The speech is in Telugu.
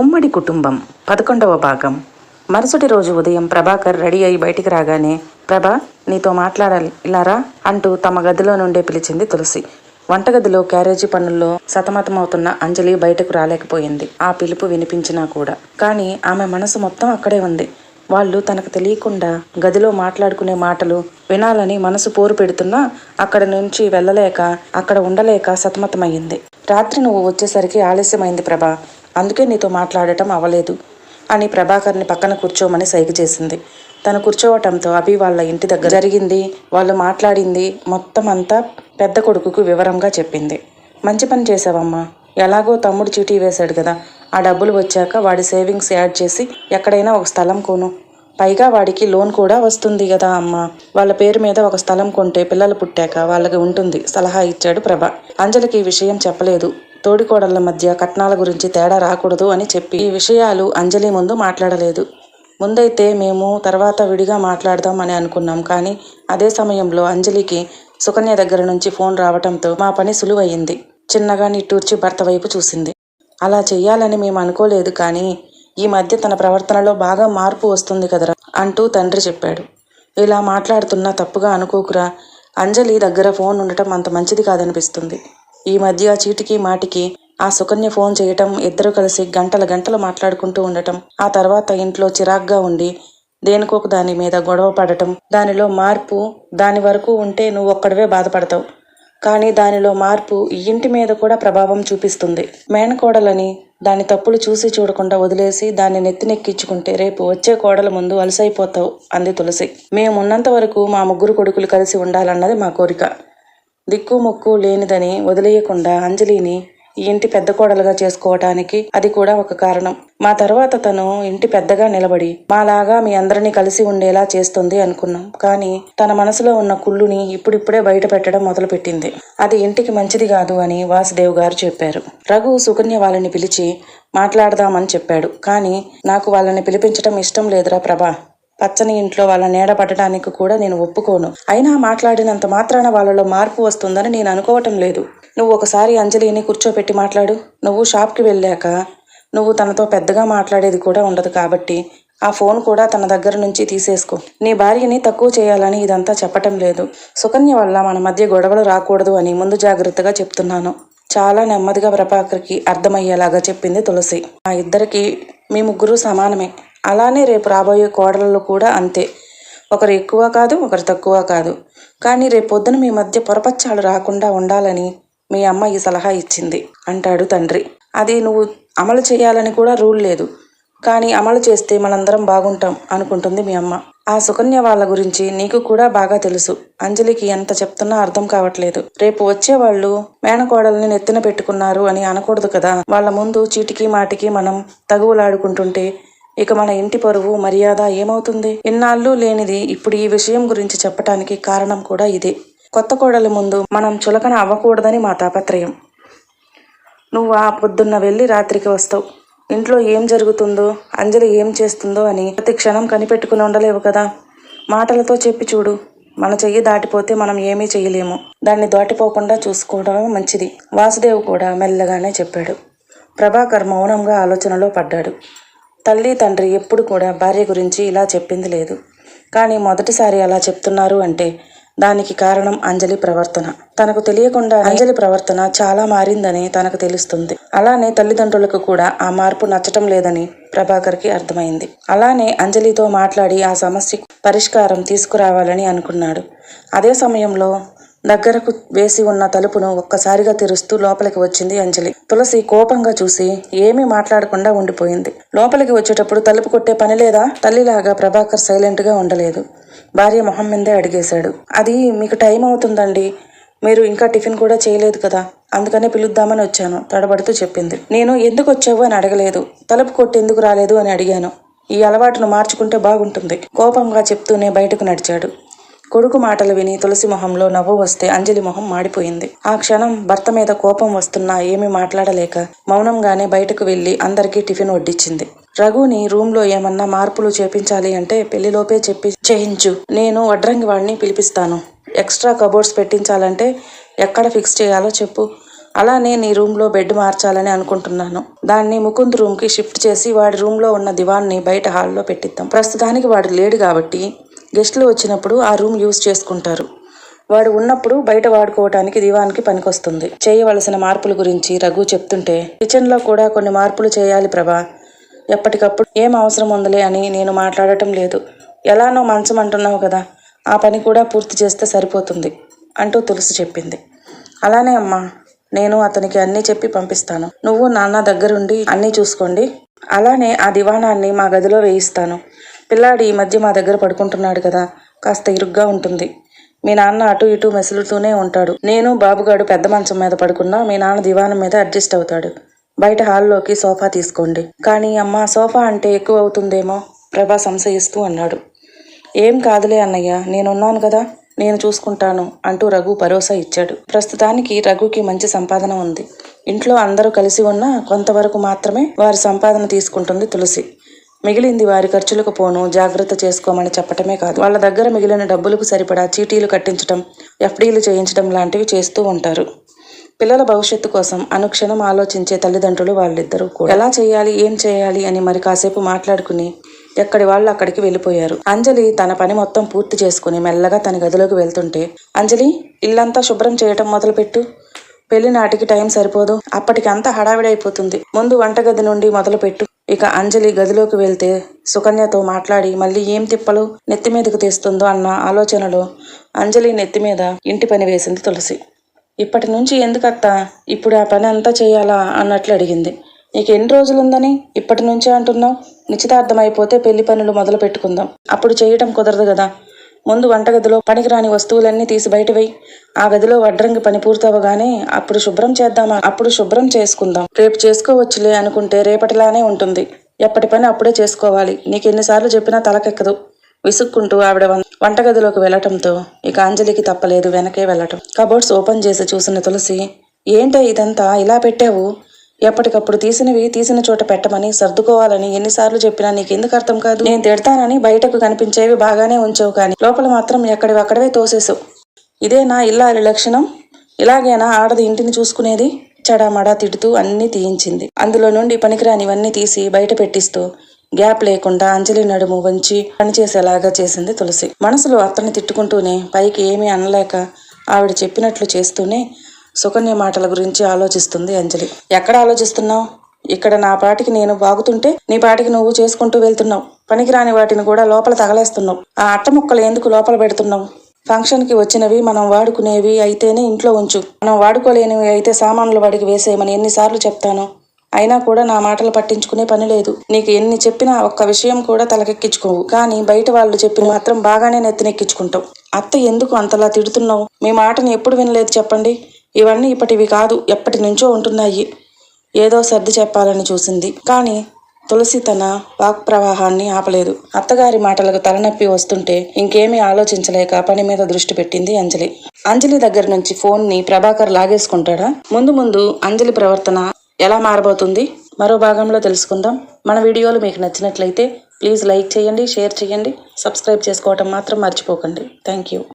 ఉమ్మడి కుటుంబం. పదకొండవ భాగం. మరుసటి రోజు ఉదయం ప్రభాకర్ రెడీ అయి బయటికి రాగానే ప్రభా నీతో మాట్లాడాలి ఇలారా అంటూ తమ గదిలో నుండే పిలిచింది తులసి. వంటగదిలో క్యారేజీ పనుల్లో సతమతమవుతున్న అంజలి బయటకు రాలేకపోయింది. ఆ పిలుపు వినిపించినా కూడా. కానీ ఆమె మనసు మొత్తం అక్కడే ఉంది. వాళ్ళు తనకు తెలియకుండా గదిలో మాట్లాడుకునే మాటలు వినాలని మనసు పోరు పెడుతున్నా అక్కడ నుంచి వెళ్ళలేక అక్కడ ఉండలేక సతమతమయ్యింది. రాత్రి నువ్వు వచ్చేసరికి ఆలస్యమైంది ప్రభా. అందుకే నీతో మాట్లాడటం అవ్వలేదు అని ప్రభాకర్ని పక్కన కూర్చోమని సైగ చేసింది. తను కూర్చోవటంతో అభి వాళ్ళ ఇంటి దగ్గర జరిగింది. వాళ్ళు మాట్లాడింది మొత్తం అంతా పెద్ద కొడుకుకు వివరంగా చెప్పింది. మంచి పని చేసావమ్మా ఎలాగో తమ్ముడు చీటీ వేశాడు కదా. ఆ డబ్బులు వచ్చాక వాడి సేవింగ్స్ యాడ్ చేసి ఎక్కడైనా ఒక స్థలం కొను. పైగా వాడికి లోన్ కూడా వస్తుంది కదా అమ్మ. వాళ్ళ పేరు మీద ఒక స్థలం కొంటే పిల్లలు పుట్టాక వాళ్ళకి ఉంటుంది సలహా ఇచ్చాడు ప్రభ. అంజలికి ఈ విషయం చెప్పలేదు. తోడికోడళ్ళ మధ్య కట్నాల గురించి తేడా రాకూడదు అని చెప్పి ఈ విషయాలు అంజలి ముందు మాట్లాడలేదు. ముందైతే మేము తర్వాత విడిగా మాట్లాడదాం అని అనుకున్నాం కానీ అదే సమయంలో అంజలికి సుకన్య దగ్గర నుంచి ఫోన్ రావటంతో మా పని సులువయ్యింది. చిన్నగా నిట్టూర్చి భర్త వైపు చూసింది. అలా చెయ్యాలని మేము అనుకోలేదు కానీ ఈ మధ్య తన ప్రవర్తనలో బాగా మార్పు వస్తుంది కదరా అంటూ తండ్రి చెప్పాడు. ఇలా మాట్లాడుతున్నా తప్పుగా అనుకోకురా. అంజలి దగ్గర ఫోన్ ఉండటం అంత మంచిది కాదనిపిస్తుంది. ఈ మధ్య చీటికి మాటికి ఆ సుకన్య ఫోన్ చేయటం ఇద్దరు కలిసి గంటల గంటలు మాట్లాడుకుంటూ ఉండటం ఆ తర్వాత ఇంట్లో చిరాగ్గా ఉండి దేనికొక దాని మీద గొడవ పడటం దానిలో మార్పు దాని వరకు ఉంటే నువ్వు ఒక్కడవే బాధపడతావు. కానీ దానిలో మార్పు ఇంటి మీద కూడా ప్రభావం చూపిస్తుంది. మేనకోడలని దాని తప్పులు చూసి చూడకుండా వదిలేసి దాన్ని నెత్తినెక్కించుకుంటే రేపు వచ్చే కోడల ముందు అలసైపోతావు అంది తులసి. మేమున్నంత వరకు మా ముగ్గురు కొడుకులు కలిసి ఉండాలన్నది మా కోరిక. దిక్కుమొక్కు లేనిదని వదిలేయకుండా అంజలిని ఈ ఇంటి పెద్ద కోడలుగా చేసుకోవటానికి అది కూడా ఒక కారణం. మా తర్వాత తను ఇంటి పెద్దగా నిలబడి మాలాగా మీ అందరినీ కలిసి ఉండేలా చేస్తుంది అనుకున్నాం. కానీ తన మనసులో ఉన్న కుళ్ళుని ఇప్పుడిప్పుడే బయట పెట్టడం మొదలుపెట్టింది. అది ఇంటికి మంచిది కాదు అని వాసుదేవ్ గారు చెప్పారు. రఘు సుకన్య వాళ్ళని పిలిచి మాట్లాడదామని చెప్పాడు. కానీ నాకు వాళ్ళని పిలిపించడం ఇష్టం లేదురా ప్రభా. పచ్చని ఇంట్లో వాళ్ళ నీడ పడటానికి కూడా నేను ఒప్పుకోను. అయినా మాట్లాడినంత మాత్రాన వాళ్ళలో మార్పు వస్తుందని నేను అనుకోవటం లేదు. నువ్వు ఒకసారి అంజలిని కూర్చోపెట్టి మాట్లాడు. నువ్వు షాప్కి వెళ్ళాక నువ్వు తనతో పెద్దగా మాట్లాడేది కూడా ఉండదు కాబట్టి ఆ ఫోన్ కూడా తన దగ్గర నుంచి తీసేసుకో. నీ భార్యని తక్కువ చేయాలని ఇదంతా చెప్పటం లేదు. సుకన్య వల్ల మన మధ్య గొడవలు రాకూడదు అని ముందు జాగ్రత్తగా చెప్తున్నాను. చాలా నెమ్మదిగా ప్రభాకర్కి అర్థమయ్యేలాగా చెప్పింది తులసి. ఆ ఇద్దరికి మీ ముగ్గురు సమానమే. అలానే రేపు రాబోయే కోడలలో కూడా అంతే. ఒకరు ఎక్కువ కాదు ఒకరు తక్కువ కాదు. కానీ రేపు పొద్దున మీ మధ్య పొరపచ్చాలు రాకుండా ఉండాలని మీ అమ్మ ఈ సలహా ఇచ్చింది అంటాడు తండ్రి. అది నువ్వు అమలు చేయాలని కూడా రూల్ లేదు. కానీ అమలు చేస్తే మనందరం బాగుంటాం అనుకుంటుంది మీ అమ్మ. ఆ సుకన్య వాళ్ళ గురించి నీకు కూడా బాగా తెలుసు. అంజలికి ఎంత చెప్తున్నా అర్థం కావట్లేదు. రేపు వచ్చే వాళ్ళు మేనకోడల్ని నెత్తిన పెట్టుకున్నారు అని అనకూడదు కదా. వాళ్ళ ముందు చీటికి మాటికి మనం తగువులాడుకుంటుంటే ఇక మన ఇంటి పరువు మర్యాద ఏమవుతుంది? ఇన్నాళ్ళు లేనిది ఇప్పుడు ఈ విషయం గురించి చెప్పటానికి కారణం కూడా ఇదే. కొత్త కోడల ముందు మనం చులకన అవ్వకూడదని మా తాపత్రయం. నువ్వు ఆ పొద్దున్న వెళ్ళి రాత్రికి వస్తావు. ఇంట్లో ఏం జరుగుతుందో అంజలి ఏం చేస్తుందో అని ప్రతి క్షణం కనిపెట్టుకుని ఉండలేవు కదా. మాటలతో చెప్పి చూడు. మన చెయ్యి దాటిపోతే మనం ఏమీ చేయలేము దాన్ని దాటిపోకుండా చూసుకోవడం మంచిది. వాసుదేవ్ కూడా మెల్లగానే చెప్పాడు. ప్రభాకర్ మౌనంగా ఆలోచనలో పడ్డాడు. తల్లి తండ్రి ఎప్పుడు కూడా భార్య గురించి ఇలా చెప్పింది లేదు. కానీ మొదటిసారి అలా చెప్తున్నారు అంటే దానికి కారణం అంజలి ప్రవర్తన. తనకు తెలియకుండా అంజలి ప్రవర్తన చాలా మారిందని తనకు తెలుస్తుంది. అలానే తల్లిదండ్రులకు కూడా ఆ మార్పు నచ్చటం లేదని ప్రభాకర్కి అర్థమైంది. అలానే అంజలితో మాట్లాడి ఆ సమస్యకు పరిష్కారం తీసుకురావాలని అనుకున్నాడు. అదే సమయంలో దగ్గరకు వేసి ఉన్న తలుపును ఒక్కసారిగా తెరుస్తూ లోపలికి వచ్చింది అంజలి. తులసి కోపంగా చూసి ఏమీ మాట్లాడకుండా ఉండిపోయింది. లోపలికి వచ్చేటప్పుడు తలుపు కొట్టే పని లేదా? తల్లిలాగా ప్రభాకర్ సైలెంట్గా ఉండలేదు. భార్య మొహం మీదే అడిగేశాడు. అది మీకు టైం అవుతుందండి. మీరు ఇంకా టిఫిన్ కూడా చేయలేదు కదా? అందుకనే పిలుద్దామని వచ్చాను. తడబడుతూ చెప్పింది. నేను ఎందుకు వచ్చావు అని అడగలేదు. తలుపు కొట్టి ఎందుకు రాలేదు అని అడిగాను. ఈ అలవాటును మార్చుకుంటే బాగుంటుంది. కోపంగా చెప్తూనే బయటకు నడిచాడు. కొడుకు మాటలు విని తులసి మొహంలో నవ్వు వస్తే అంజలి మొహం మాడిపోయింది. ఆ క్షణం భర్త మీద కోపం వస్తున్నా ఏమీ మాట్లాడలేక మౌనంగానే బయటకు వెళ్ళి అందరికీ టిఫిన్ వడ్డించింది రఘుని రూంలో ఏమన్నా మార్పులు చేపించాలి అంటే పెళ్ళిలోపే చెప్పి చేయించు నేను వడ్రంగి వాడిని పిలిపిస్తాను. ఎక్స్ట్రా కబోర్డ్స్ పెట్టించాలంటే ఎక్కడ ఫిక్స్ చేయాలో చెప్పు. అలానే నీ రూమ్లో బెడ్ మార్చాలని అనుకుంటున్నాను. దాన్ని ముకుంద్ రూమ్కి షిఫ్ట్ చేసి వాడి రూమ్లో ఉన్న దివాన్ని బయట హాల్లో పెట్టిద్దాం. ప్రస్తుతానికి వాడు లేడు కాబట్టి గెస్ట్లు వచ్చినప్పుడు ఆ రూమ్ యూజ్ చేసుకుంటారు. వాడు ఉన్నప్పుడు బయట వాడుకోవటానికి దివాన్కి పనికొస్తుంది. చేయవలసిన మార్పుల గురించి రఘు చెప్తుంటే కిచెన్లో కూడా కొన్ని మార్పులు చేయాలి ప్రభా. ఎప్పటికప్పుడు ఏం అవసరం ఉందిలే అని నేను మాట్లాడటం లేదు. ఎలానో మంచం అంటున్నావు కదా ఆ పని కూడా పూర్తి చేస్తే సరిపోతుంది అంటూ తులసి చెప్పింది. అలానే అమ్మా నేను అతనికి అన్నీ చెప్పి పంపిస్తాను. నువ్వు నాన్న దగ్గరుండి అన్నీ చూసుకోండి. అలానే ఆ దివాణాన్ని మా గదిలో వేయిస్తాను. పిల్లాడి ఈ మధ్య మా దగ్గర పడుకుంటున్నాడు కదా కాస్త ఇరుగ్గా ఉంటుంది. మీ నాన్న అటు ఇటు మెసులుతూనే ఉంటాడు. నేను బాబుగాడు పెద్ద మంచం మీద పడుకున్నా మీ నాన్న దివాణం మీద అడ్జస్ట్ అవుతాడు. బయట హాల్లోకి సోఫా తీసుకోండి. కానీ అమ్మ సోఫా అంటే ఎక్కువ అవుతుందేమో? ప్రభా సంశయిస్తూ అన్నాడు. ఏం కాదులే అన్నయ్య నేనున్నాను కదా నేను చూసుకుంటాను అంటూ రఘు భరోసా ఇచ్చాడు. ప్రస్తుతానికి రఘుకి మంచి సంపాదన ఉంది. ఇంట్లో అందరూ కలిసి ఉన్నా కొంతవరకు మాత్రమే వారి సంపాదన తీసుకుంటుంది తులసి. మిగిలింది వారి ఖర్చులకు పోను జాగ్రత్త చేసుకోమని చెప్పటమే కాదు. వాళ్ళ దగ్గర మిగిలిన డబ్బులకు సరిపడా చీటీలు కట్టించడం ఎఫ్డీలు చేయించడం లాంటివి చేస్తూ ఉంటారు. పిల్లల భవిష్యత్తు కోసం అనుక్షణం ఆలోచించే తల్లిదండ్రులు వాళ్ళిద్దరూ కూడా. ఎలా చేయాలి ఏం చేయాలి అని మరి కాసేపు మాట్లాడుకుని ఎక్కడి వాళ్ళు అక్కడికి వెళ్ళిపోయారు. అంజలి తన పని మొత్తం పూర్తి చేసుకుని మెల్లగా తన గదిలోకి వెళ్తుంటే అంజలి ఇల్లంతా శుభ్రం చేయటం మొదలుపెట్టు. పెళ్ళి నాటికి టైం సరిపోదు. అప్పటికి అంతా హడావిడైపోతుంది ముందు వంటగది నుండి మొదలుపెట్టు. ఇక అంజలి గదిలోకి వెళ్తే సుకన్యతో మాట్లాడి మళ్ళీ ఏం తిప్పలు నెత్తి మీదకు తీస్తుందో? అన్న ఆలోచనలో అంజలి నెత్తి మీద ఇంటి పని వేసింది తులసి. ఇప్పటి నుంచి ఎందుకత్తా? ఇప్పుడు ఆ పని అంతా చేయాలా? అన్నట్లు అడిగింది. నీకు ఎన్ని రోజులు ఉందని ఇప్పటి నుంచే అంటున్నావు? నిశ్చితార్థం అయిపోతే పెళ్ళి పనులు మొదలు పెట్టుకుందాం అప్పుడు చేయటం కుదరదు కదా. ముందు వంటగదిలో పనికిరాని వస్తువులన్నీ తీసి బయట ఆ గదిలో వడ్రంగి పని పూర్తవగానే అప్పుడు శుభ్రం చేద్దామా? అప్పుడు శుభ్రం చేసుకుందాం. రేపు చేసుకోవచ్చులే అనుకుంటే రేపటిలానే ఉంటుంది. ఎప్పటి పని అప్పుడే చేసుకోవాలి. నీకు ఎన్నిసార్లు చెప్పినా తలకెక్కదు. విసుక్కుంటూ ఆవిడ వంటగదిలోకి వెళ్ళటంతో ఇక అంజలికి తప్పలేదు వెనకే వెళ్ళటం కబోర్డ్స్ ఓపెన్ చేసి చూసిన తులసి ఏంటే ఇదంతా? ఇలా పెట్టావు? ఎప్పటికప్పుడు తీసినవి తీసిన చోట పెట్టమని సర్దుకోవాలని ఎన్నిసార్లు చెప్పినా నీకు ఎందుకు అర్థం కాదు? నేను తిడతానని బయటకు కనిపించేవి బాగానే ఉంచావు కానీ లోపల మాత్రం ఎక్కడివక్కడవే అక్కడవే ఇదే ఇదేనా ఇల్లాలి లక్షణం? ఇలాగేనా ఆడది ఇంటిని చూసుకునేది? చెడామడా తిడుతూ అన్నీ తీయించింది. అందులో నుండి పనికిరానివన్నీ తీసి బయట పెట్టిస్తూ గ్యాప్ లేకుండా అంజలి నడుము వంచి పనిచేసేలాగా చేసింది తులసి. మనసులో అత్తని తిట్టుకుంటూనే పైకి ఏమీ అనలేక ఆవిడ చెప్పినట్లు చేస్తూనే సుకన్య మాటల గురించి ఆలోచిస్తుంది అంజలి. ఎక్కడ ఆలోచిస్తున్నావు? ఇక్కడ నా పాటికి నేను బాగుతుంటే నీ పాటికి నువ్వు చేసుకుంటూ వెళ్తున్నావు. పనికిరాని వాటిని కూడా లోపల తగలేస్తున్నావు. ఆ అట్ట ముక్కలు ఎందుకు లోపల పెడుతున్నావు? ఫంక్షన్కి వచ్చినవి మనం వాడుకునేవి అయితేనే ఇంట్లో ఉంచు. మనం వాడుకోలేనివి అయితే సామాన్లు వాడికి వేసేయమని ఎన్నిసార్లు చెప్తాను. అయినా కూడా నా మాటలు పట్టించుకునే పని లేదు. నీకు ఎన్ని చెప్పినా ఒక్క విషయం కూడా తలకెక్కించుకోవు. కానీ బయట వాళ్ళు చెప్పిన మాత్రం బాగానే నెత్తినెక్కించుకుంటావు. అత్త ఎందుకు అంతలా తిడుతున్నావు? మీ మాటని ఎప్పుడు వినలేదు చెప్పండి. ఇవన్నీ ఇప్పటివి కాదు ఎప్పటి నుంచో ఉంటున్నాయి. ఏదో సర్ది చెప్పాలని చూసింది. కానీ తులసి తన వాక్ ప్రవాహాన్ని ఆపలేదు. అత్తగారి మాటలకు తలనొప్పి వస్తుంటే ఇంకేమీ ఆలోచించలేక పని మీద దృష్టి పెట్టింది అంజలి. అంజలి దగ్గర నుంచి ఫోన్ని ప్రభాకర్ లాగేసుకుంటాడా? ముందు ముందు అంజలి ప్రవర్తన ఎలా మారబోతుంది? మరో భాగంలో తెలుసుకుందాం. మన వీడియోలు మీకు నచ్చినట్లయితే ప్లీజ్ లైక్ చేయండి షేర్ చేయండి సబ్స్క్రైబ్ చేసుకోవటం మాత్రం మర్చిపోకండి. Thank you.